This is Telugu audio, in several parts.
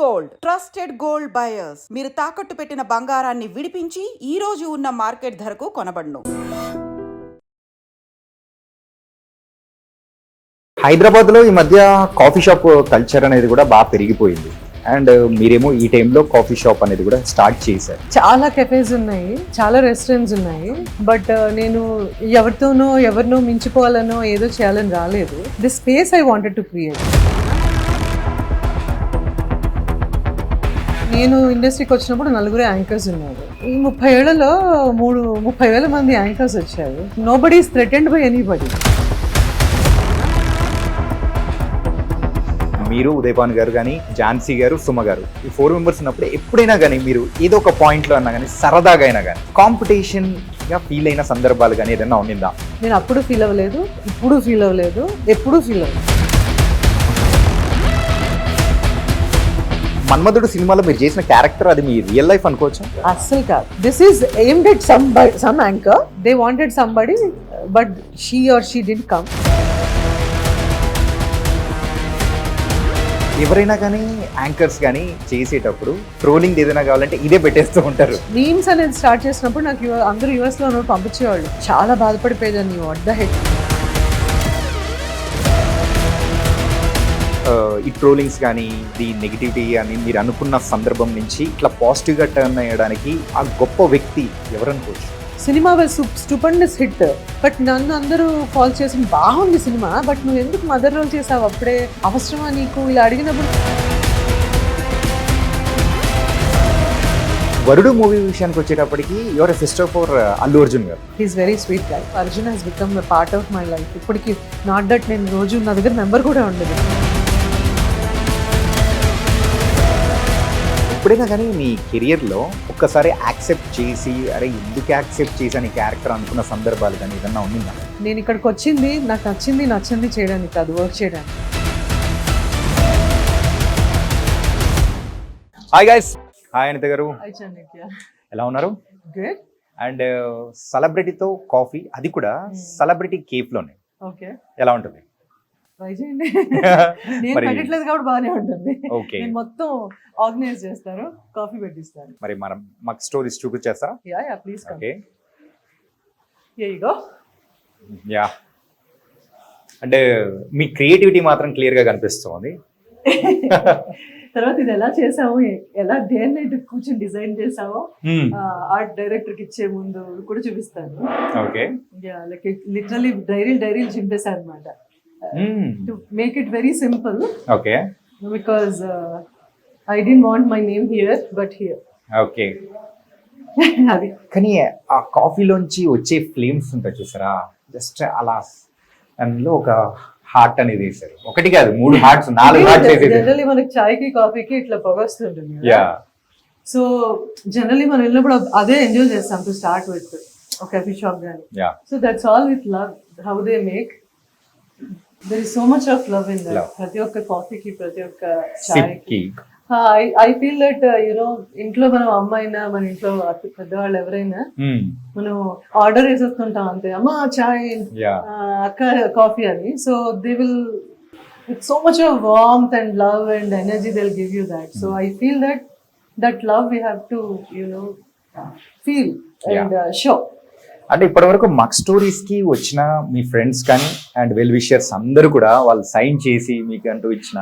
గోల్డ్. Trusted gold buyers. మీరు తాకట్టు పెట్టిన బంగారాన్ని విడిపించి ఈ రోజు ఉన్న మార్కెట్ ధరకు కొనబడును. హైదరాబాద్లో ఈ మధ్య కాఫీ షాప్ కల్చర్ అనేది కూడా బాగా పెరిగిపోయింది. అండ్ మీరేమో ఈ టైంలో కాఫీ షాప్ అనేది కూడా స్టార్ట్ చేశారు. చాలా కెఫేస్ ఉన్నాయి చాలా రెస్టారెంట్స్ ఉన్నాయి. బట్ నేను ఎవరితోనో ఎవరినో మించిపోవాలనో ఏదో చేయాలని రాలేదు. The space I wanted to create నేను ఇండస్ట్రీకి వచ్చినప్పుడు నలుగురు యాంకర్స్ ఉన్నారు. ఈ ముప్పై ఏళ్ళలో మూడు ముప్పై వేల మంది యాంకర్స్ వచ్చారు. Nobody is threatened by anybody మీరు ఉదయపాన్ గారు కానీ ఝాన్సీ గారు సుమ గారు ఈ ఫోర్ మెంబర్స్ ఉన్నప్పుడు ఎప్పుడైనా కానీ మీరు ఏదో ఒక point లో అన్నా కానీ సరదాగా అయినా కానీ కాంపిటీషన్గా ఫీల్ అయిన సందర్భాలు కానీ ఏదైనా ఉండిందా? నేను అప్పుడు ఫీల్ అవ్వలేదు ఇప్పుడు ఫీల్ అవ్వలేదు ఎప్పుడూ ఫీల్ అవ్వలేదు. మన్మధుడు సినిమాలో మీరు చేసిన క్యారెక్టర్ అది మీ రియల్ లైఫ్ అనుకోవచ్చు? అస్సలు కాదు. This is aimed at some some anchor they wanted somebody but she or she didn't come ఎవరైనా కానీ యాంకర్స్ కానీ చేసేటప్పుడు ట్రోలింగ్ ఏదైనా కావాలంటే ఇదే పెట్టేస్తూ ఉంటారు. మీమ్స్ అనేది స్టార్ట్ చేసినప్పుడు నాకు అందరూ యూఎస్లో ఉన్నప్పుడు పంపించేవాళ్ళు. చాలా బాధపడిపోయేదాన్ని. వాట్ ద హెడ్ ఈ ట్రోలింగ్స్ కానీ ది నెగిటివిటీ అని మీరు అనుకున్న సందర్భం నుంచి ఇట్లా పాజిటివ్గా టర్న్ అయ్యడానికి ఆ గొప్ప వ్యక్తి ఎవరనుకోవచ్చు సినిమా స్టూపండస్ హిట్. బట్ నన్ను అందరూ కాల్ చేసి బాగుంది సినిమా. బట్ నువ్వు ఎందుకు మదర్ రోల్ చేసావు? అప్పుడే అవసరమా నీకు? ఇలా అడిగినప్పుడు వరుడు మూవీ విషయానికి వచ్చేటప్పటికి your sister for Allu Arjun గారు. He's very sweet guy Arjun has become part of my life ఇప్పటికి నాట్ దట్ నేను రోజు నా దగ్గర నెంబర్ కూడా ఉండదు. ఎప్పుడైనా కానీ మీ కెరియర్లో ఒక్కసారి యాక్సెప్ట్ చేసి అరే ఎందుకు యాక్సెప్ట్ చేశాను ఈ క్యారెక్టర్ అనుకున్న సందర్భాలు కానీ ఏదన్నా ఉండిందా? నేను ఇక్కడికి వచ్చింది నాకు నచ్చింది నచ్చింది చేయడానికి కాదు వర్క్ చేయడానికి. హాయ్ గైస్ హాయ్ అనిత గారు. ఎలా ఉన్నారు? గుడ్ అండ్ సెలబ్రిటీతో కాఫీ అది కూడా సెలబ్రిటీ కేఫ్లోనే ఓకే ఎలా ఉంటుంది? ట్రై చేయండి. నేను పెట్టట్లేదు కాబట్టి బాగానే ఉంటుంది. నేను మొత్తం ఆర్గనైజ్ చేస్తాను. కాఫీ పెట్టిస్తాను. మరి మనం మాకు stories చూపించేస్తారా? Yeah yeah please okay. Ego yeah. అంటే మీ క్రియేటివిటీ మాత్రం క్లియర్గా కనిపిస్తుంది. తర్వాత ఇది ఎలా చేసాము ఎలా నైట్ కూర్చొని డిజైన్ చేసామో ఆర్ట్ డైరెక్టర్కి ఇచ్చే ముందు కూడా చూపిస్తాను. ఓకే. లైక్ లిటరలీ డైరీ డైరీలు చింపేశాను అనమాట to make it very simple okay because I don't want my name here but here okay అది కానీ ఆ కాఫీలోంచి వచ్చే ఫ్లేమ్స్ ఉంటాయి చూసారా? జస్ట్ అలా అందులో ఒక హార్ట్ అనేది వేశారు. ఒకటి కాదు మూడు హార్ట్స్ నాలుగు హార్ట్స్ జనరల్లీ మనకి చాయ్కి కాఫీకి ఇట్లా పొగ వస్తుంటుంది యా సో జనరల్లీ మనం వెళ్ళినప్పుడు అదే ఎంజాయ్ చేస్తాం టు స్టార్ట్ విత్ ఒక కాఫీ షాప్ కానీ so that's all with love how they make their is so much of love in. ప్రతి ఒక్క కాఫీకి ప్రతి ఒక్క చాయ్కి. I feel that you know ఇంట్లో మనం అమ్మాయినా మన ఇంట్లో పెద్దవాళ్ళు ఎవరైనా మనం ఆర్డర్ వేసేస్తుంటాం అంతే. అమ్మా చాయ్ అక్క కాఫీ అని. So they will with so much of warmth and love and energy they give you that so I feel that that love we have to you know feel and show అంటే ఇప్పటి వరకు మక్ స్టోరీస్కి వచ్చిన మీ ఫ్రెండ్స్ కానీ అండ్ వెల్ విషర్స్ అందరూ కూడా వాళ్ళు సైన్ చేసి మీకు అంటూ ఇచ్చిన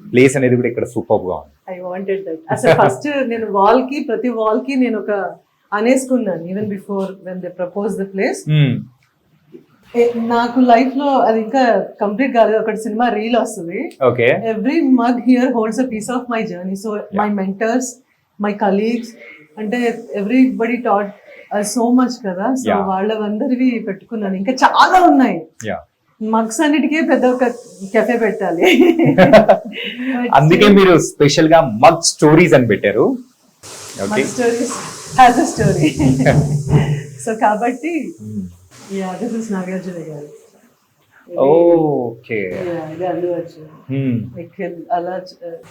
ప్లేస్ అనేది కూడా ఇక్కడ సూపర్గా ఉంది. ఐ వాంటెడ్ దట్ అసలు ఫస్ట్ నేను వాల్కి ప్రతి వాల్కి నేను ఒక అనేసుకున్నాను even before when they propose the place నాకు లైఫ్లో అది ఇంకా కంప్లీట్ కాలేదు ఒకటి సినిమా రీల్ వస్తుంది. Okay every mug here holds a piece of my journey so my mentors my colleagues అంటే ఎవ్రీబడి టాట్ సో మచ్ కదా. సో. వాళ్ళందరివి పెట్టుకున్నాను. ఇంకా చాలా ఉన్నాయి. మగ్స్ అన్నిటికీ పెద్ద ఒక కెఫే పెట్టాలి. అందుకే మీరు స్పెషల్గా మగ్ స్టోరీస్ అని పెట్టారు. Okay mug stories has a story so కాబట్టి యా దిస్ ఇస్ నాగార్జున గారు. ఓకే Yeah, ఇది అల్లు అర్జున్. Hmm. అలా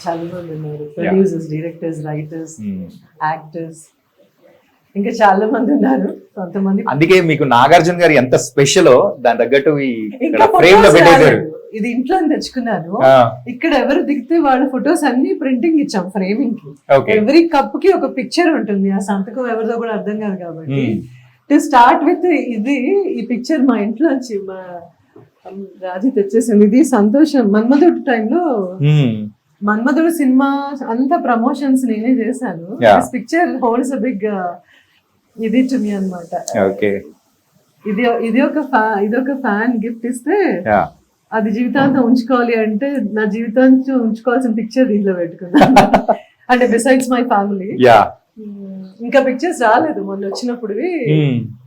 చాలా మంది ఉన్నారు. Producers directors writers Hmm. Actors ఇంకా చాలా మంది ఉన్నారు. కొంతమంది అందుకే మీకు నాగార్జున గారు ఎంత స్పెషల్ దాని తగ్గట్టు ఫ్రేమ్లో పెట్టేశారు. ఇది ఇంట్లో తెచ్చుకున్నాను ఇక్కడ ఎవరు దిగితే వాళ్ళ ఫొటోస్ అన్ని ప్రింటింగ్ ఇచ్చాం ఫ్రేమింగ్కి. ఎవ్రీ కప్కి ఒక పిక్చర్ ఉంటుంది. ఆ సంతకం ఎవరిదో కూడా అర్థం కాదు కాబట్టి. Hmm. టు స్టార్ట్ విత్ ఇది ఈ పిక్చర్ మా ఇంట్లో మా రాజీ తెచ్చేసింది. ఇది సంతోషం. మన్మధుడు టైంలో మ్మ్. మన్మధుడు సినిమా అంత ప్రమోషన్స్ నేనే చేశాను. పిక్చర్ హోల్డ్స్ బిగ్ ఇది టు మీ అన్నమాట. ఓకే ఇది ఇది ఒక ఇది ఒక ఫ్యాన్ గిఫ్ట్ ఇస్తే అది జీవితాంతం ఉంచుకోవాలి అంటే నా జీవితాంతం ఉంచుకోవాల్సిన పిక్చర్ దీంట్లో పెట్టుకున్నాను అంటే బిసైడ్స్ మై ఫ్యామిలీ యా ఇంకా పిక్చర్స్ రాలేదు. మొన్న వచ్చినప్పుడు.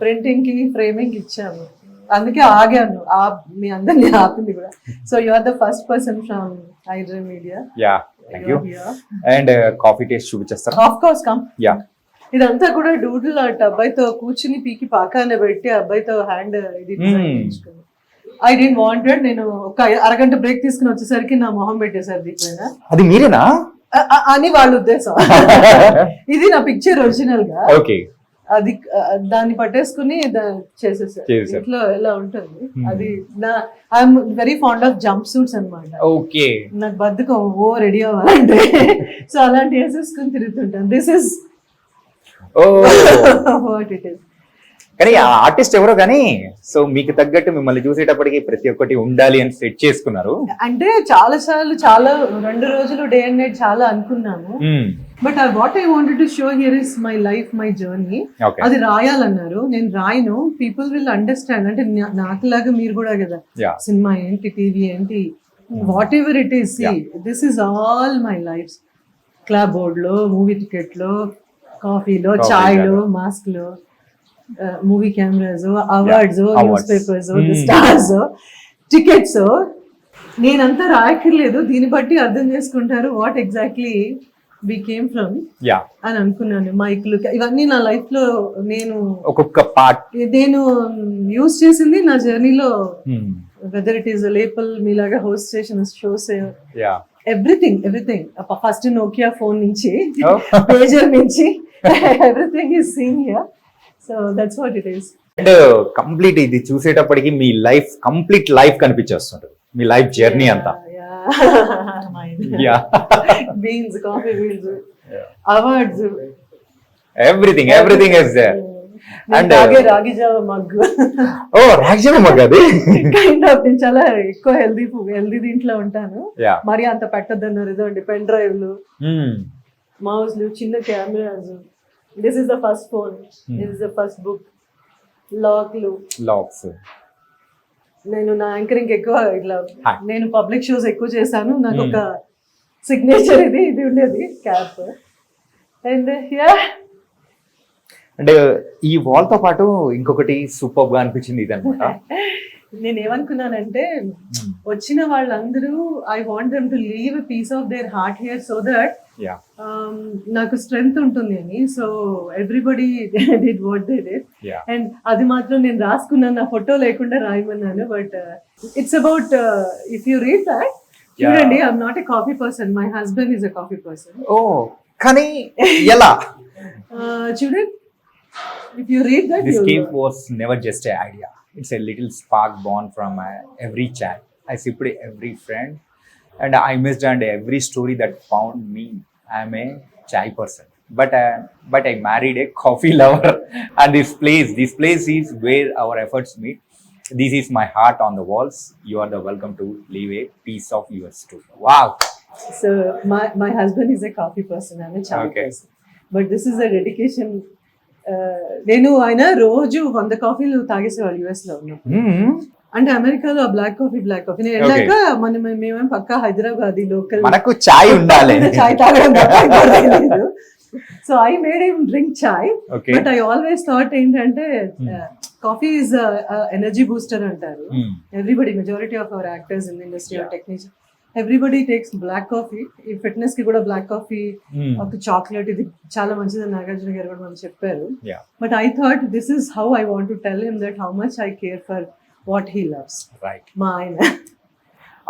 ప్రింటింగ్కి ఫ్రేమింగ్ ఇచ్చాము. అందుకే ఆగాను. ఆ మీ అందరినీ ఆపింది కూడా. So you are the first person from iDream media you and coffee taste చూపించేస్తారా? Of course come yeah ఇదంతా కూడా డూడిల్ అట్ అబ్బాయితో కూర్చుని పీకి పాకాన పెట్టి అబ్బాయితో హ్యాండ్ ఇది. ఐ డెంట్ వాంటెడ్ నేను ఒక అరగంట బ్రేక్ తీసుకుని వచ్చేసరికి నా మొహం పెట్టేశారు దీనిపైన అది మీరేనా? అని వాళ్ళ ఉద్దేశం. ఇది నా పిక్చర్ ఒరిజినల్గా. ఓకే అది దాన్ని పట్టేసుకుని చేసేసారు. ఇంట్లో ఎలా ఉంటుంది? Hmm. అది నా I'm very fond of jumpsuits అనమాట ఓకే నాకు బద్దకం ఓ రెడీ అవ్వాలంటే. సో అలాంటి వేసేసుకుని తిరుగుతుంటాను. This is what it is కానీ ఆ ఆర్టిస్ట్ ఎవరో కానీ సో మీకు తగ్గట్టు మిమ్మల్ని చూసేటప్పటికి ప్రతి ఒక్కటి ఉండాలి అని సెట్ చేసుకున్నారు. అంటే చాలా సార్లు చాలా రెండు రోజులు డే అండ్ నైట్ చాలా అనుకున్నాను మ్మ్. But what I wanted to show here is my life my journey అది రాయాలన్నారు. నేను రాయను. పీపుల్ విల్ అండర్స్టాండ్ అంటే నా- నాకులాగా మీరు కూడా కదా. సినిమా ఏంటి టీవీ ఏంటి whatever it is this is all my life club బోర్డ్లో మూవీ టికెట్లో కాఫీలో చాయ్లో మాస్క్లో movie cameras awards news. Papers Hmm. Stars tickets నేనంతా రాయక్కర్లేదు. దీన్ని బట్టి అర్థం చేసుకుంటారు what exactly we came from అని అనుకున్నాను. మైక్లు ఇవన్నీ నా లైఫ్లో నేను ఒక్కొక్క పార్ట్. నేను యూస్ చేసింది నా జర్నీలో. వెదర్ ఇట్ ఈస్ లేపల్ మీలాగా హోస్ట్ చేసిన shows everything everything first Nokia phone నుంచి Oh. పేజర్ నుంచి everything is seen here so that's what it is and complete ఇది చూసేటప్పటికి మీ లైఫ్ కంప్లీట్ లైఫ్ కనిపించేస్తుంటది మీ లైఫ్ జర్నీ అంతా. Beans coffee beans awards everything everything is there And, తాగే రాగి జావ మగ్గు ఓ రాజ్యం మగ అది? కైండ్ ఆఫ్ నేను చాలా ఎక్కువ హెల్దీ హెల్దీ దీంట్లో ఉంటాను. మరి అంత పెట్టద్దన్నారు ఇదండి పెన్ డ్రైవ్లు మౌస్లు చిన్న cameras this is the first phone this is the first book లాక్లు locks నేను నా యాంకరింగ్ ఎక్కువ ఇట్లా. నేను పబ్లిక్ షోస్ ఎక్కువ చేశాను. నాకు ఒక సిగ్నేచర్ ఇది ఇది ఉండేది క్యాప్ అండ్ యా అంటే ఈ వాల్తో పాటు ఇంకొకటి సూపర్గా అనిపించింది ఇది అనమాట నేను ఏమనుకున్నానంటే వచ్చిన వాళ్ళందరూ I want them to leave a piece of their heart here so that నాకు స్ట్రెంగ్త్ ఉంటుంది అని. So everybody did what they did and అది మాత్రం నేను రాసుకున్నాను నా ఫోటో లేకుండా రాయమన్నాను but it's about if you read that చూడండి I'm not a coffee person my husband is a coffee person oh కానీ ఎలా? చూడండి if you read that was never just an idea. it's a little spark born from uh, every chat. I sipped every friend and I missed and every story that found me. I'm a chai person. But uh, but I married a coffee lover, and this place this place is where our efforts meet. This is my heart on the walls. You are the welcome to leave a piece of yours story. Wow. So my, my husband is a coffee person. I'm a chai okay. person. But this is a dedication నేను ఆయన రోజు వంద కాఫీలు తాగేసేవాడు యుఎస్లో ఉన్నప్పుడు. Hmm. అంటే అమెరికాలో బ్లాక్ కాఫీ బ్లాక్ కాఫీ నేను వెళ్ళాక మనం మేమేం పక్కా హైదరాబాద్ లోకల్ మనకు చాయ్ ఉండాలి. చాయ్ తాగడం so I made him drink chai. But I always thought ఏంటంటే కాఫీ ఇస్ ఎనర్జీ బూస్టర్ అంటారు. Everybody majority of our actors in industry or technician everybody takes black coffee ఈ ఫిట్నెస్కి కూడా బ్లాక్ కాఫీ Hmm. ఒక చాక్లెట్ ఇది చాలా మంచిదని నాగార్జున గారు కూడా మనకు చెప్పారు. But I thought this is how I want to tell him that how much I care for what he loves. మా ఆయన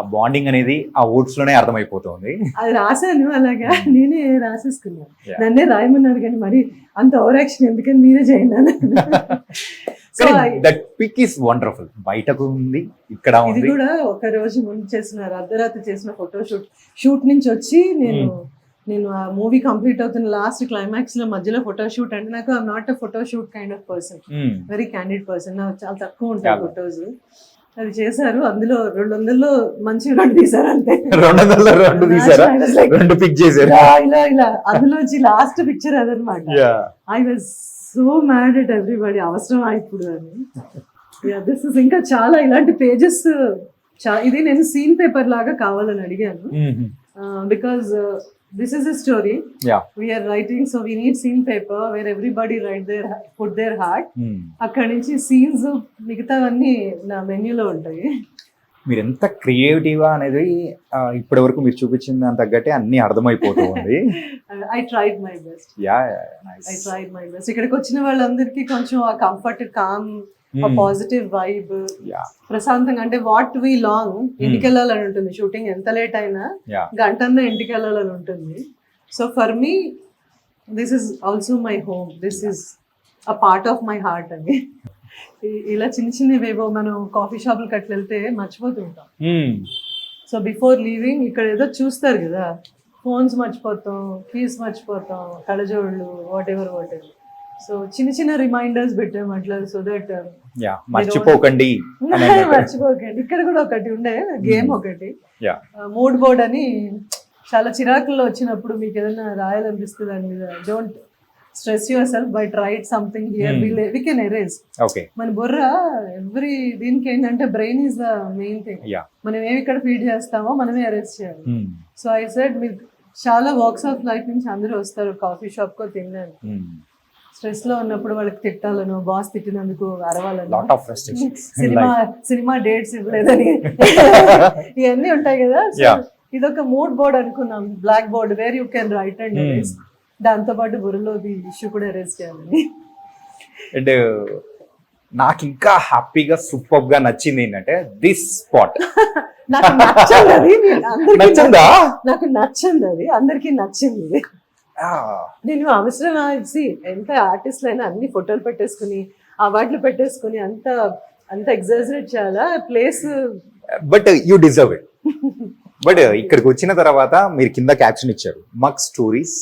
ఆ బాండింగ్ అనేది ఆ వర్డ్స్లోనే అర్థమైపోతుంది. అది రాశాను అలాగా. నేనే రాసేసుకున్నాను. నన్నే రాయమన్నారు కానీ మరి అంత ఓవర్ యాక్షన్ ఎందుకని మీరే చేయండి. So that pic is wonderful బయటకు ఉంది ఇక్కడ ఇది ఉంది. కూడా ఒక రోజు ముందు చేసిన అర్ధరాత్రి చేసిన ఫోటో షూట్ షూట్ నుంచి వచ్చి నేను నేను ఆ మూవీ కంప్లీట్ అవుతున్న లాస్ట్ క్లైమాక్స్లో మధ్యలో ఫోటో షూట్ అంటే నాకు not a photo shoot kind of person. Very candid person చాలా తక్కువ ఉంటాయి. ఫొటోస్ అది చేశారు. అందులో రెండు వందల్లో మంచి రెండు తీశారు అంతే. రెండు వందల రెండు తీసారా రెండు పిక్ చేశారు. ఇలా ఇలా. అందులోంచి లాస్ట్ పిక్చర్ అదనమాట. I was so mad at everybody అవసరం ఇప్పుడు అని. దిస్ ఇస్ ఇంకా చాలా ఇలాంటి పేజెస్ ఇది నేను సీన్ పేపర్ లాగా కావాలని అడిగాను. మ్మ్. This is a story Yeah. We are writing so we need scene paper where everybody write their put their heart మ్మ్. అక్కడి నుంచి సీన్స్ మిగతావన్నీ నా మెన్యూలో ఉంటాయి మీరు ఎంత క్రియేటివ్ అనేది ఇప్పటి వరకు మీరు చూపించిన దాని తగ్గట్టే అన్ని అర్థమైపోతూ ఉంది I tried my best yeah I tried my best ఇక్కడికి వచ్చిన వాళ్ళందరికీ కొంచెం ఆ comfort calm Hmm. Positive vibe yeah ప్రశాంతంగా అంటే వాట్ వి లాంగ్ ఇంటికి వెళ్ళాలని ఉంటుంది షూటింగ్ ఎంత లేట్ అయినా గంటన్నా ఇంటికి వెళ్ళాలని ఉంటుంది so for me this is also my home this is a part of my heart అని ఇలా చిన్న చిన్నవేవో మనం కాఫీ షాపులకు అట్లా వెళ్తే మర్చిపోతుంటాం సో బిఫోర్ లీవింగ్ ఇక్కడ ఏదో చూస్తారు కదా. ఫోన్స్ మర్చిపోతాం కీస్ మర్చిపోతాం కళ్ళజోళ్ళు whatever whatever so చిన్న చిన్న రిమైండర్స్ పెట్టాం అట్లా సో దట్ యా మర్చిపోకండి. మర్చిపోకండి. ఇక్కడ కూడా ఒకటి ఉండే గేమ్ ఒకటి. యా మూడ్ బోర్డ్ అని చాలా చిరాకుల్లో వచ్చినప్పుడు మీకు ఏదైనా రాయాలనిపిస్తుంది దాని మీద don't stress yourself by try something here Hmm. We can erase మన బుర్ర ఎవ్రీ దీనికి ఏంటంటే brain is the main thing మనం ఏమి ఇక్కడ ఫీడ్ చేస్తామో మనమే అరెస్ట్ చేయాలి. సో ఐ సెడ్ మీరు చాలా వాక్స్ ఆఫ్ లైఫ్ నుంచి అందరూ వస్తారు కాఫీ షాప్ కో తినడానికి స్ట్రెస్లో ఉన్నప్పుడు వాళ్ళకి తిట్టాలను బాస్ తిట్టినందుకు అరవాలను. Lot of cinema cinema dates ఇవ్వలేదని. ఇవన్నీ ఉంటాయి కదా. Yeah. ఇదొక మూడ్ బోర్డ్ అనుకున్నాం. Black board where you can write and దాంతో పాటు బుర్రలో ఇష్యూ కూడా ఎరేస్ చేయాలని. అండ్ నాకు ఇంకా హ్యాపీగా సూపర్గా నచ్చింది ఏంటంటే దిస్ స్పాట్ నాకు నచ్చంది అది. అందరికీ నచ్చిందా. నాకు నచ్చింది అది. అందరికీ నచ్చింది ఇది. నేను అవసరం సి ఎంత ఆర్టిస్ట్ అయినా అన్ని ఫోటోలు పెట్టేసుకుని అవార్డులు పెట్టేసుకుని అంత అంత ఎగ్జాజరేట్ చేయాలా? Place but you deserve it but ఇక్కడికి వచ్చిన తర్వాత మీరు కింద క్యాప్షన్ ఇచ్చారు. Muck stories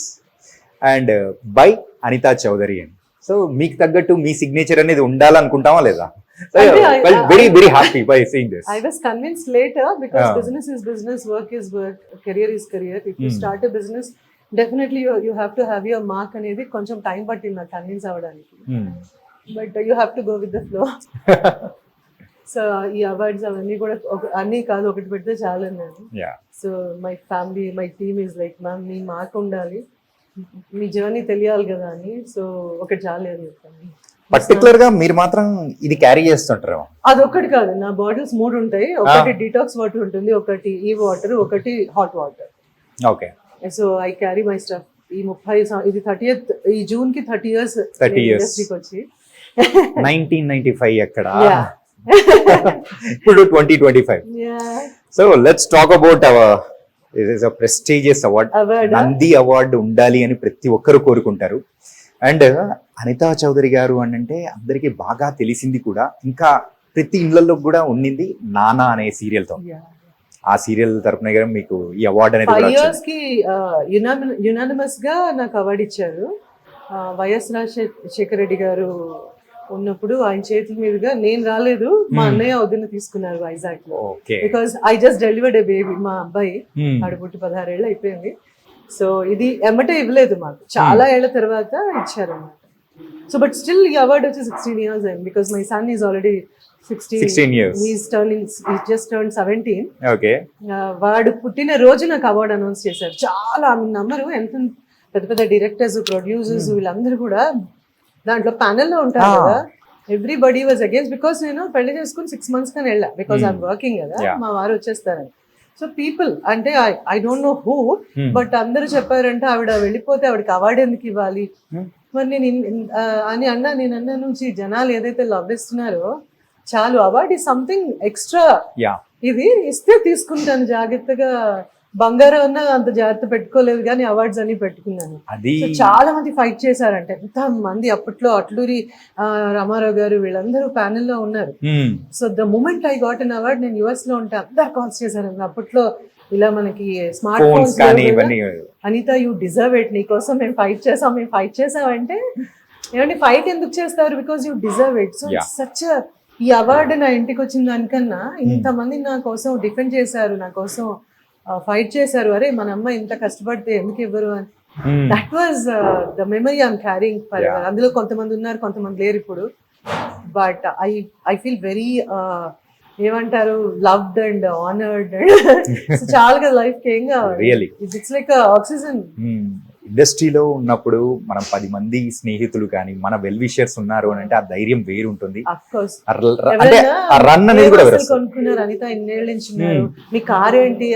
and by Anita Chowdary అని. సో మీకు తగ్గట్టు మీ సిగ్నేచర్ అనేది ఉండాలనుకుంటామా లేదా? Very very happy by seeing this convinced later because Yeah. business is business, work is work, career is career. If you Hmm. start you, you have to have your mark అనేది కొంచెం టైం పట్టింది నాకు కన్విన్స్ అవ్వడానికి. But you have to go with the flow so ఈ అవార్డ్స్ అవన్నీ కూడా అన్నీ కాదు ఒకటి పెడితే చాలు నేను yeah so my family my team is like ma'am me mark ఉండాలి. మీ జర్నీ తెలియాలి కదా అని. సో ఒకటి చాలు అని చెప్పాను. పర్టికులర్గా మీరు మాత్రం ఇది క్యారీ చేస్తుంటారు. అదొకటి కాదు నా బాటిల్స్ మూడు ఉంటాయి. ఒకటి డిటాక్స్ వాటర్ ఉంటుంది ఒకటి ఈ వాటర్ ఒకటి hot water okay so I carry my stuff ఈ ముప్పై ఇది థర్టీ ఈ జూన్కి థర్టీ ఇయర్స్ 30 years. ఇండస్ట్రీకి వచ్చి నైన్టీన్ నైన్టీ ఫైవ్ ఎక్కడ Yeah. ఇప్పుడు twenty twenty five. So let's talk about our it is a prestigious award? Nandi award ఉండాలి అని ప్రతి ఒక్కరు కోరుకుంటారు అండ్ అనితా చౌదరి గారు అని అంటే అందరికీ బాగా తెలిసింది కూడా ఇంకా ప్రతి ఇళ్ళలో కూడా ఉండింది నానా అనే సీరియల్తో Yeah. ఆ సీరియల్ తరపున గారు మీకు ఈ అవార్డు అనేది యునానిమస్గా నాకు అవార్డు ఇచ్చారు. వైఎస్ రాజశేఖర రెడ్డి గారు ఉన్నప్పుడు ఆయన చేతుల మీదుగా నేను రాలేదు మా Hmm. అన్నయ్య వదిన తీసుకున్నారు వైజాగ్లో because I just delivered a baby మా అబ్బాయి. ఆడు పుట్టి పదహారేళ్ళు అయిపోయింది. సో ఇది ఎమ్మటే ఇవ్వలేదు మాకు. చాలా ఏళ్ళ తర్వాత ఇచ్చారన్నమాట. సో బట్ స్టిల్ ఈ అవార్డ్ వచ్చి సిక్స్టీన్ ఇయర్స్ అయింది because my son is already sixteen 16 years. He's turning just turn seventeen okay వాడు పుట్టిన రోజు నాకు అవార్డు అనౌన్స్ చేశారు. చాలా నమ్మరు. ఎంత పెద్ద పెద్ద డైరెక్టర్స్ ప్రొడ్యూసర్స్ వీళ్ళందరూ కూడా దాంట్లో panel లో ఉంటారు Ah. కదా. ఎవ్రీబడి వాజ్ అగేన్స్ బికాస్ నేను పెళ్ళి చేసుకుని సిక్స్ మంత్స్ కానీ వెళ్ళా. బికాస్ ఐఎమ్ వర్కింగ్ కదా. మా వారు వచ్చేస్తారని. సో పీపుల్ అంటే I don't know who Hmm. But అందరూ చెప్పారంటే ఆవిడ వెళ్ళిపోతే ఆవిడకి అవార్డు ఎందుకు ఇవ్వాలి? Hmm. మరి నేను అని అన్నా నేను అన్న నుంచి జనాలు ఏదైతే లవ్ ఇస్తున్నారో చాలు అవార్డు ఈ సంథింగ్ ఎక్స్ట్రా యా ఇది ఇస్తే తీసుకుంటాను జాగ్రత్తగా. బంగారం అన్న అంత జాగ్రత్త పెట్టుకోలేదు కానీ అవార్డ్స్ అని పెట్టుకున్నాను. అది సో చాలా మంది ఫైట్ చేశారంటే. ఎంత మంది అప్పట్లో అట్లూరి రామారావు గారు వీళ్ళందరూ ప్యానెల్లో ఉన్నారు. So the moment I got an award నేను యుఎస్లో ఉంటే అందరు కాల్స్ చేశారు అప్పట్లో ఇలా మనకి smart phones Anitha you deserve it నీ కోసం మేము ఫైట్ చేసాం మేము ఫైట్ చేసామంటే ఏమంటే ఫైట్ ఎందుకు చేస్తారు? Because you deserve it so. Such ఈ అవార్డు నా ఇంటికి వచ్చిన దానికన్నా ఇంతమంది నా కోసం డిఫెండ్ చేశారు నా కోసం ఫైట్ చేశారు. అరే మన అమ్మ ఇంత కష్టపడితే ఎందుకు ఇవ్వరు అని. That was the memory I'm carrying for. అందులో కొంతమంది ఉన్నారు కొంతమంది లేరు ఇప్పుడు. But I I feel very ఏమంటారు లవ్డ్ అండ్ ఆనర్డ్ చాలా కదా లైఫ్కి ఏంగా Really. ఇట్స్ లైక్ ఆక్సిజన్ ఇండస్ట్రీలో ఉన్నప్పుడు మనం పది మంది స్నేహితులు కానీ మన వెల్ విషర్స్ ఉన్నారు అని అంటే ఆ ధైర్యం వేరు ఉంటుంది అంటే ఆ రన్ అనేది కూడా. కొనుక్కున్నారు? అనిత ఇన్నేళ్ళ నుంచి ఉన్నారు. మీ కార్ ఏంటి?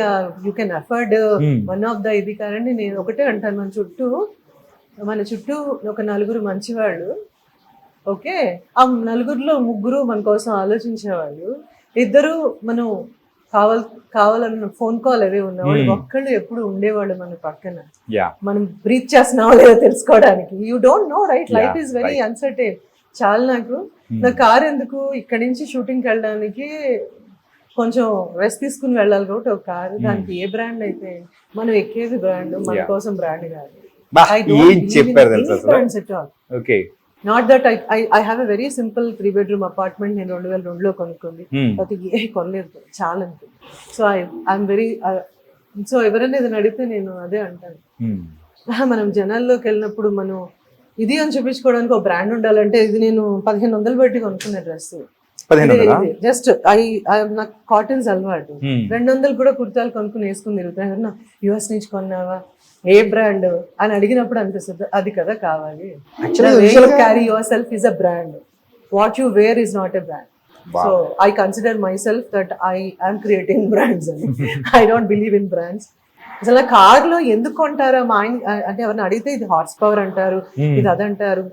You can afford Hmm. One of the ఇది కార్ అంటే నేను ఒకటే అంటాను. మన చుట్టూ మన చుట్టూ ఒక నలుగురు మంచివాళ్ళు ఓకే? ఆ నలుగురిలో ముగ్గురు మన కోసం ఆలోచించేవాళ్ళు. ఇద్దరు మనం కావాల కావాలన్న ఫోన్ కాల్ అవే ఉన్నవాళ్ళు Hmm. ఒక్కళ్ళు ఎప్పుడు ఉండేవాళ్ళు మన పక్కన. మనం బ్రీత్ చేస్తున్నామో లేదో తెలుసుకోవడానికి. You don't know right life is very. Uncertain చాలా నాకు. Hmm. నా కార్ ఎందుకు? ఇక్కడి నుంచి షూటింగ్కి వెళ్ళడానికి కొంచెం రెస్ట్ తీసుకుని వెళ్ళాలి కాబట్టి ఒక కారు. దానికి ఏ బ్రాండ్ అయితే మనం ఎక్కేది బ్రాండ్ మన. కోసం బ్రాండ్ కాదు. చెప్పారు okay not that I I have a very simple three bedroom apartment నేను రెండు వేల రెండులో కొనుక్కుంది. అది ఏ కొనలేదు చాలా అనుకుంది so I I'm very so ఎవరైనా ఏదైనా అడిగితే నేను అదే అంటాను. ఆహా, మనం జనాల్లోకి వెళ్ళినప్పుడు మనం ఇది అని చూపించుకోవడానికి ఒక బ్రాండ్ ఉండాలంటే ఇది నేను పదిహేను వందలు పెట్టి కొనుక్కున్న డ్రెస్ జస్ట్ ఐ నాకు కాటన్స్ అలవాటు. Hmm. రెండు వందలు కూడా కుర్తాలు కొనుక్కుని వేసుకుని తిరుగుతాను యుఎస్ నుంచి కొన్నావా? ఏ బ్రాండ్? అని అడిగినప్పుడు అనిపిస్తుంది అది కదా కావాలి. Carry yourself is a brand what you wear is not a brand. So I consider myself that I I'm creating brands అని I don't believe in brands అసలు కార్లో ఎందుకు కొంటారా? మా ఆయన అంటే ఎవరిని అడిగితే ఇది హార్స్ పవర్ అంటారు Hmm. ఇది అదంటారు.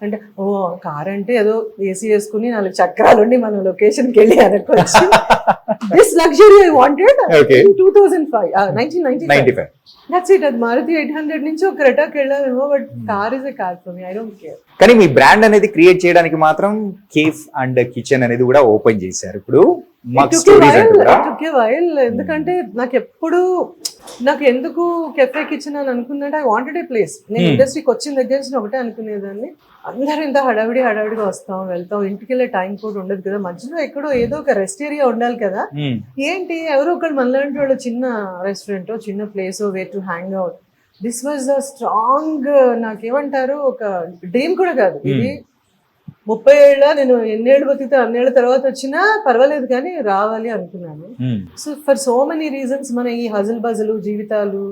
అంటే ఓ కార్ అంటే ఏదో ఏసీ వేసుకుని నాలుగు చక్రాలు ఉండి మనం లొకేషన్కి వెళ్ళి అనుకోవచ్చు this luxury I wanted. Two thousand five nineteen ninety five that's it అది మారుతి ఎయిట్ హండ్రెడ్ నుంచి ఒక క్రెటాకి వెళ్ళామేమో but car is a car for me I don't care కానీ మీ బ్రాండ్ అనేది క్రియేట్ చేయడానికి మాత్రం కేఫ్ అండ్ కిచెన్ అనేది కూడా ఓపెన్ చేశారు. ఇప్పుడు వైల్ ఎందుకంటే నాకు ఎప్పుడు నాకు ఎందుకు కెఫే కిచెన్ అని అనుకున్నట్టు ఐ వాంటెడ్ ఏ ప్లేస్ నేను Hmm. ఇండస్ట్రీకి వచ్చిన దగ్గర నుంచి ఒకటే అనుకునేదాన్ని. అందరూ ఇంత హడావిడి హడావిడిగా వస్తాం వెళ్తాం ఇంటికి వెళ్ళే టైం కూడా ఉండదు కదా. మధ్యలో ఎక్కడో ఏదో ఒక రెస్ట్ ఏరియా ఉండాలి కదా. ఏంటి? ఎవరో ఒకళ్ళు మనలాంటి వాళ్ళు చిన్న రెస్టారెంట్ చిన్న place way to hang out this was a strong నాకేమంటారు ఒక డ్రీమ్ కూడా కాదు. ఇది ముప్పై ఏళ్ళ నేను ఎన్నేళ్ళు బతికితే అన్నేళ్ళ తర్వాత వచ్చినా పర్వాలేదు కానీ రావాలి అనుకున్నాను. So for so many reasons మన ఈ హజల్ బజలు జీవితాలు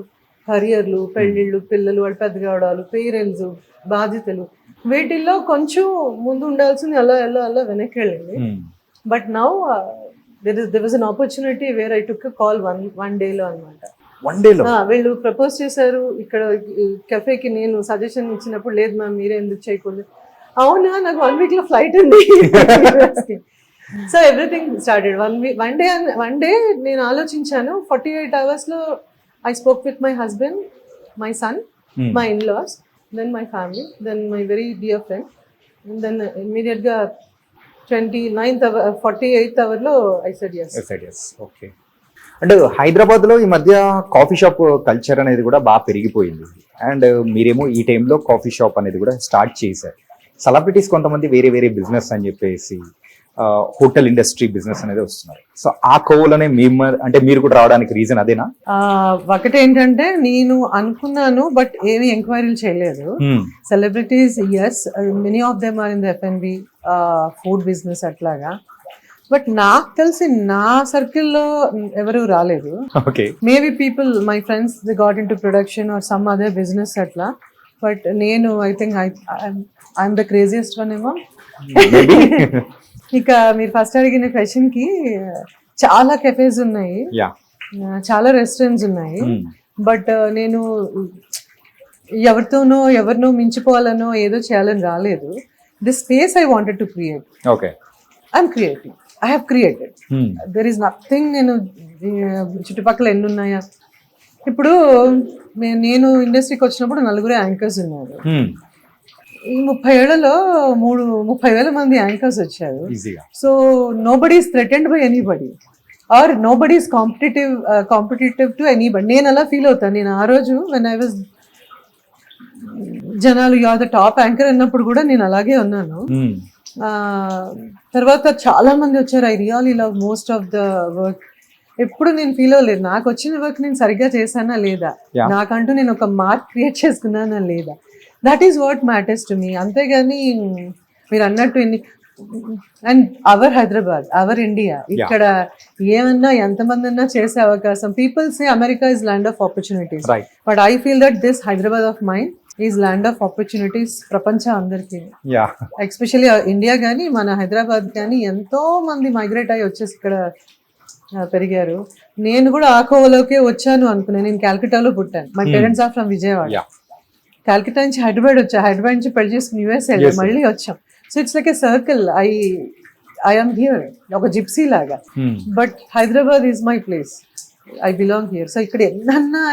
కెరియర్లు పెళ్ళిళ్ళు పిల్లలు వాళ్ళు పెద్ద కావడాలు పేరెంట్స్ బాధ్యతలు వీటిల్లో కొంచెం ముందు ఉండాల్సింది అలా అలా అలా వెనక్కి వెళ్ళింది. But now there is there was an opportunity where I took call one one డేలో అనమాట వన్ డేలో వీళ్ళు ప్రపోజ్ చేశారు. ఇక్కడ కెఫేకి నేను సజెషన్ ఇచ్చినప్పుడు లేదు మ్యామ్ మీరే ఎందుకు చేయకూడదు? అవునా? నాకు వన్ వీక్లో ఫ్లైట్ ఉంది. So everything started one week one day one day నేను ఆలోచించాను. ఫార్టీ ఎయిట్ అవర్స్లో I spoke with my husband my son. My in laws then my family then my very dear friend then ఇమీడియట్గా twenty ninth hour forty eighth అవర్లో ఐ సెడ్ ఎస్ ఓకే అంటే హైదరాబాద్లో ఈ మధ్య కాఫీ షాప్ uh, కల్చర్ అనేది కూడా బాగా పెరిగిపోయింది. అండ్ uh, మీరేమో ఈ టైంలో కాఫీ షాప్ అనేది కూడా స్టార్ట్ చేశారు. సెలబ్రిటీస్ కొంతమంది వేరే వేరే బిజినెస్ అని చెప్పేసి హోటల్ ఇండస్ట్రీ బిజినెస్ అనేది వస్తున్నారు. సో ఆ కోవలోనే మేము అంటే మీరు కూడా రావడానికి రీజన్ అదేనా? ఒకటి ఏంటంటే నేను అనుకున్నాను బట్ ఏమి ఎంక్వైరీలు చేయలేదు. Celebrities as many of them are in the F and B food business అట్లాగా. బట్ నాకు తెలిసి నా సర్కిల్లో ఎవరు రాలేదు. Maybe people my friends they got into production or some other business అట్లా. బట్ నేను I think I I'm the craziest one ఏమో ఇక మీరు ఫస్ట్ అడిగిన క్వశ్చన్కి చాలా కెఫేస్ ఉన్నాయి. చాలా రెస్టారెంట్స్ ఉన్నాయి. బట్ నేను ఎవరితోనో ఎవరినో మించిపోవాలనో ఏదో చేయాలని రాలేదు. This space I wanted to create okay I'm creating I have created Hmm. There is nothing నేను చుట్టుపక్కల ఎన్ని ఉన్నాయా? ఇప్పుడు నేను ఇండస్ట్రీకి వచ్చినప్పుడు నలుగురు యాంకర్స్ ఉన్నారు. Hmm. ఈ ముప్పై ఏళ్ళలో మూడు ముప్పై వేల మంది యాంకర్స్ వచ్చారు. So nobody is threatened by anybody or nobody is competitive competitive to anybody నేను అలా ఫీల్ అవుతాను నేను ఆ రోజు వెన్ ఐ వాజ్ జనాలు ఆర్ ద టాప్ యాంకర్ అన్నప్పుడు కూడా నేను అలాగే ఉన్నాను. Hmm. తర్వాత చాలా మంది వచ్చారు. I really love most of the work ఎప్పుడు నేను ఫీల్ అవ్వలేదు. నాకు వచ్చిన వర్క్ నేను సరిగ్గా చేశానా లేదా. నాకంటూ నేను ఒక మార్క్ క్రియేట్ చేసుకున్నానా లేదా? That is what matters to me అంతేగాని మీరు అన్నట్టు ఎన్ని and our Hyderabad our India ఇక్కడ ఏమన్నా ఎంతమంది అన్నా చేసే అవకాశం. People say America is land of opportunities. But I feel that this Hyderabad of mind is land of opportunities ప్రపంచం అందరికీ. ఎస్పెషల్లీ ఇండియా కానీ మన హైదరాబాద్ కానీ ఎంతో మంది మైగ్రేట్ అయ్యి వచ్చేసి ఇక్కడ ఆ, పెరిగారు. నేను కూడా ఆ కోవలోకే వచ్చాను అనుకున్నాను నేను క్యాల్కటాలో పుట్టాను. My parents are from Vijayawada Calcutta నుంచి హైదరాబాద్ వచ్చా హైదరాబాద్ నుంచి పెళ్ళి చేసుకుని యూఎస్ వెళ్ళి మళ్ళీ వచ్చాం. So it's like a circle I I'm here ఒక జిప్సీ లాగా. Hmm. But Hyderabad is my place I belong here so ఇక్కడ ఎన్నన్నా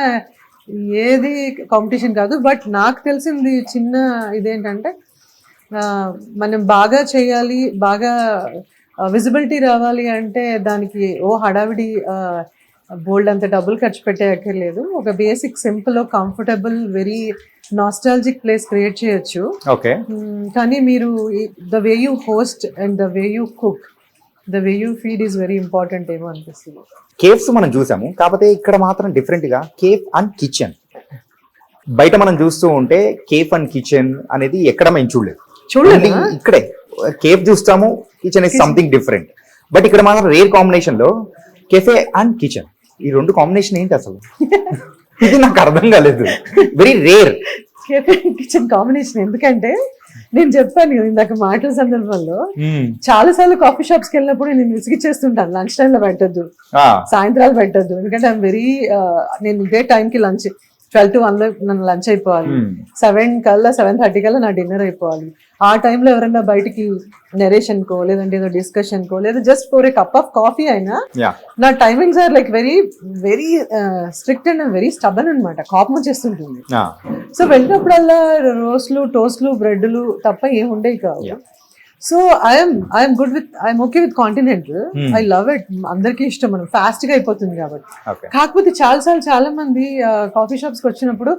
ఏది కాంపిటీషన్ కాదు బట్ నాకు తెలిసింది చిన్న ఇదేంటంటే మనం బాగా చేయాలి బాగా విజిబిలిటీ రావాలి అంటే దానికి ఓ హడావిడి బోల్డ్ అంత డబ్బులు ఖర్చు పెట్టే అక్కర్లేదు. ఒక basic simple comfortable very nostalgic place create చేయొచ్చు. మ్మ్, కానీ మీరు the way you host and the way you cook the way you feed is very important ఏమో అనిపిస్తుంది. కేవ్స్ మనం చూసాము. కాకపోతే ఇక్కడ మాత్రం డిఫరెంట్గా కేఫ్ అండ్ కిచెన్ బయట మనం చూస్తూ ఉంటే కేఫ్ అండ్ కిచెన్ అనేది ఎక్కడ మేము చూడలేదు? Only ఇక్కడే. కేఫ్ చూస్తాము kitchen is something different but ఇక్కడ మాత్రం రేర్ కాంబినేషన్లో కెఫే అండ్ కిచెన్ ఈ రెండు కాంబినేషన్ ఏంటి అసలు? ఇది నాకు అర్థం కాలేదు. వెరీ రేర్ కిచెన్ కాంబినేషన్ ఎందుకంటే నేను చెప్పాను ఇందాక మాటల సందర్భంలో Hmm. చాలా సార్లు కాఫీ షాప్స్కి వెళ్ళినప్పుడు నేను విసిగిచ్చేస్తుంటాను లంచ్ టైంలో పెట్టద్దు. సాయంత్రాలు పెట్టద్దు. ఎందుకంటే ఐఎమ్ వెరీ నేను ఇదే టైంకి లంచ్ ట్వెల్వ్ టు వన్లో నన్ను లంచ్ అయిపోవాలి Hmm. సెవెన్ కల్లా సెవెన్ థర్టీ కల్లా నా డిన్నర్ అయిపోవాలి ఆ టైంలో ఎవరైనా బయటికి నెరేషన్ కో లేదంటే ఏదో డిస్కషన్ కో లేదా just for a cup of coffee అయినా. నా timings are like very very strict and very stubborn అనమాట కోపం వచ్చేస్తుంటుంది Ah. సో వెళ్ళినప్పుడల్లా రోస్ట్లు టోస్ట్లు బ్రెడ్లు తప్ప ఏం ఉండేవి కావు so I'm I'm good with I'm okay with continental I love it అందరికీ ఇష్టం మనం ఫాస్ట్గా అయిపోతుంది కాబట్టి. Okay. కాకపోతే చాలా సార్లు చాలా మంది కాఫీ షాప్స్కి వచ్చినప్పుడు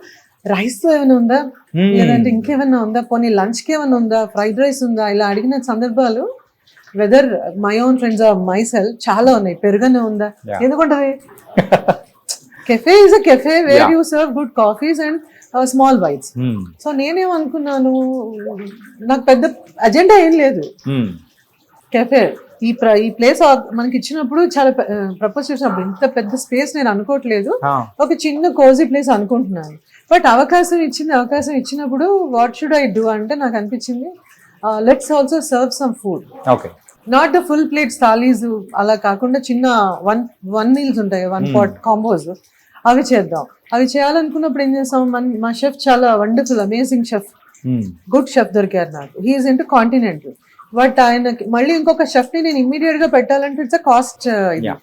రైస్తో ఏమైనా ఉందా? Hmm. లేదంటే ఇంకేమైనా ఉందా? పోనీ లంచ్కి ఏమైనా ఉందా? ఫ్రైడ్ రైస్ ఉందా? ఇలా అడిగిన సందర్భాలు whether my own friends or my cell చాలా ఉన్నాయి. పెరుగనే ఉందా? Yeah. ఎందుకుంటది cafe is a cafe where. You serve good coffees and small Hmm. సో నేనేమనుకున్నాను నాకు పెద్ద అజెండా ఏం లేదు Hmm. కెఫే ఈ ప్ర ఈ ప్లేస్ మనకి ఇచ్చినప్పుడు చాలా ప్రపోజ్ చేసినప్పుడు ఇంత పెద్ద స్పేస్ నేను అనుకోవట్లేదు. ఒక చిన్న కోజీ ప్లేస్ అనుకుంటున్నాను బట్ అవకాశం ఇచ్చింది అవకాశం ఇచ్చినప్పుడు వాట్ షుడ్ ఐ డూ అంటే నాకు అనిపించింది let's also serve some food Okay. Not the full plates thalis అలా కాకుండా చిన్న వన్ వన్ మీల్స్ ఉంటాయి వన్ పాట్ కాంబోస్ అవి చేద్దాం అవి చేయాలనుకున్నప్పుడు ఏం చేస్తాం? మన మా షెఫ్ చాలా wonderful amazing chef. Good chef దొరికారు నాకు. హీఈస్ ఇంటూ కాంటినెంట్ బట్ ఆయనకి మళ్ళీ ఇంకొక chef ని నేను ఇమ్మీడియట్గా పెట్టాలంటే ఇట్స్ అ కాస్ట్ ఇది.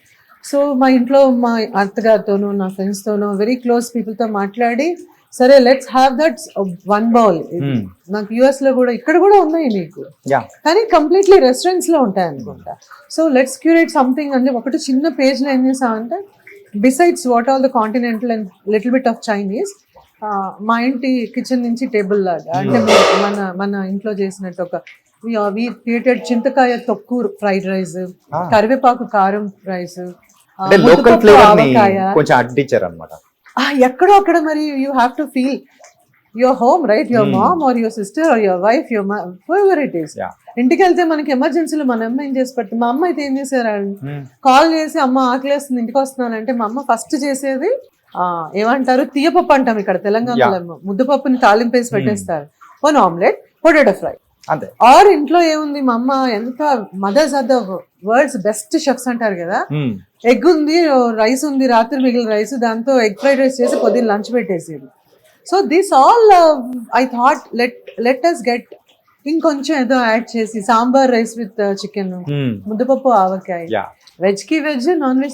సో మా ఇంట్లో మా అత్తగారితోనూ నా ఫ్రెండ్స్ తోనూ వెరీ క్లోజ్ పీపుల్తో మాట్లాడి సరే let's have that one bowl. నాకు యుఎస్లో కూడా ఇక్కడ కూడా ఉన్నాయి మీకు. కానీ కంప్లీట్లీ రెస్టారెంట్స్లో ఉంటాయి అనుకుంటా సో లెట్స్ క్యూరేట్ సంథింగ్ అంటే ఒకటి చిన్న పేజ్లో ఏం చేసామంటే besides what all the continental and little bit of Chinese మా ఇంటి కిచెన్ నుంచి టేబుల్ లాగా అంటే మీ- మన మన ఇంట్లో చేసినట్టు ఒక వి క్రియేటెడ్ చింతకాయ తొక్కు ఫ్రైడ్ రైస్ కరివేపాకు కారం రైస్ అంటే లోకల్ ఫ్లేవర్ని కొంచెం అడ్డించారు అనమాట ఎక్కడో అక్కడ మరి you have to feel your home right your mom or your sister or your wife your ever it is. ఇంటికి వెళ్తే మనకి ఎమర్జెన్సీలో మన అమ్మ ఏం చేసి పెడుతుంది? మా అమ్మ అయితే ఏం చేశారు Hmm. కాల్ చేసి అమ్మ ఆకలేస్తుంది ఇంటికి వస్తున్నానంటే మా అమ్మ ఫస్ట్ చేసేది ఏమంటారు? తీయపప్పు అంటాం ఇక్కడ తెలంగాణలో. ముద్దపప్పుని తాలింపు వేసి పెట్టేస్తారు. One omelette potato fry. అంతే. ఆర్ ఇంట్లో ఏముంది? మా అమ్మ ఎంత mothers are the world's best chefs అంటారు కదా. Hmm. ఎగ్ ఉంది రైస్ ఉంది రాత్రి మిగిలిన రైస్ దాంతో ఎగ్ ఫ్రైడ్ రైస్ చేసి పొద్దున్న lunch పెట్టేసేది. So this all I thought let let us get ఇంకొంచెం ఏదో యాడ్ చేసి సాంబార్ రైస్ విత్ చికెన్. ముద్దపప్పు ఆవకాయ వెజ్కి వెజ్ నాన్ వెజ్